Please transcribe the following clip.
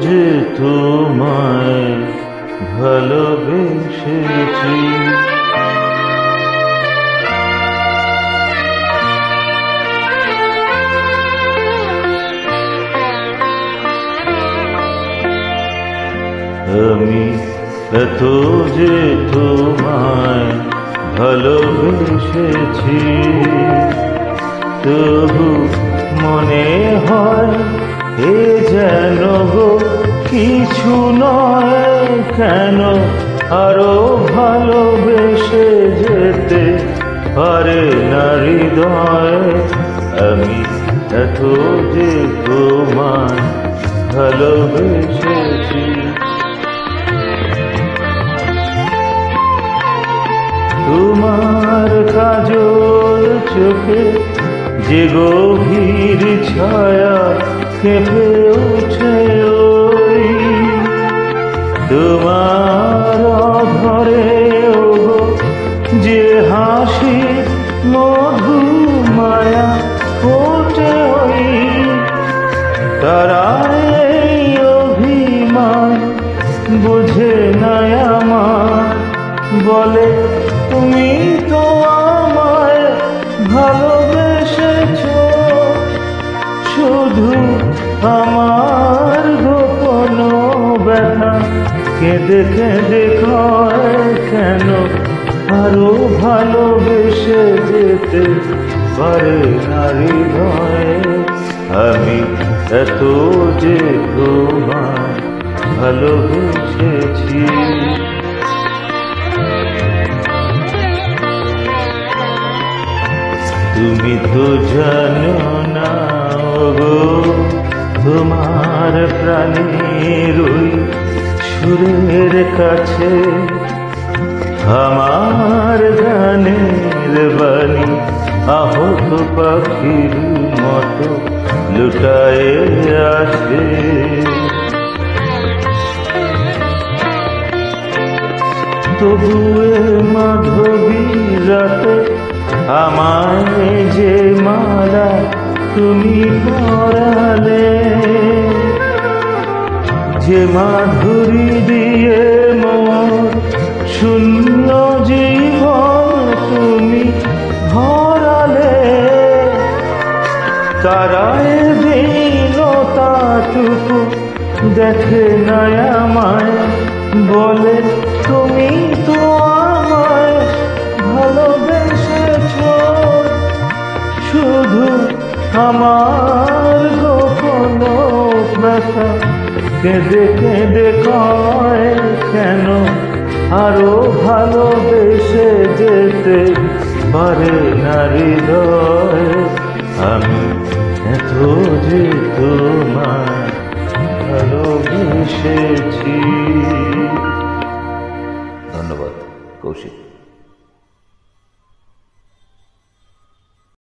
যে তোমায় ভালোবেসেছি। আমি এত যে তোমায় ভালোবেসেছি। তবু মনে হয় এ যেন গো, কিছু নয় কেন? আরও ভালোবেসে যেতে পারে না হৃদয়। আমি এত যে তোমায় ভালোবেসেছি। তোমার কাজল চোখে যে গভীর ছায়া কেঁপে ওই তোমার ঘরে যে হাসি মধু মায়া ফোটে ওই তারা অভিমান বুঝে নাই আমার। বলে, তুমি তো আমার গোপন ব্যথা। কেঁদে কেঁদে কয় কেন? আরও ভালোবেসে যেতে পারে নারী হৃদয়ে আমি এত যে তোমার ভালোবেসেছি। তুমি তো জানো না গো তোমার প্রাণের সুরের কাছে। আমার গানের বাণী আহত পাখির মতো লুটায়ে আসে। তবুয়ে মাধবী রাতে আমায় যে মালা তুমি পরালে যে মাধুরী দিয়ে মোর শূন্য জীবন তুমি ভরালে। তারায় দীনতাটুকু দেখে নাই আমায় বলে, তুমি তো আমায় ভালোবেসেছ। শুধু আমার গোপন ব্যথা কেঁদে কেঁদে কয় কেন? আরও ভালোবেসে যেতে পারে নারী আমি এত যে তোমার ভালোবেসেছি। ধন্যবাদ, কৌশিক।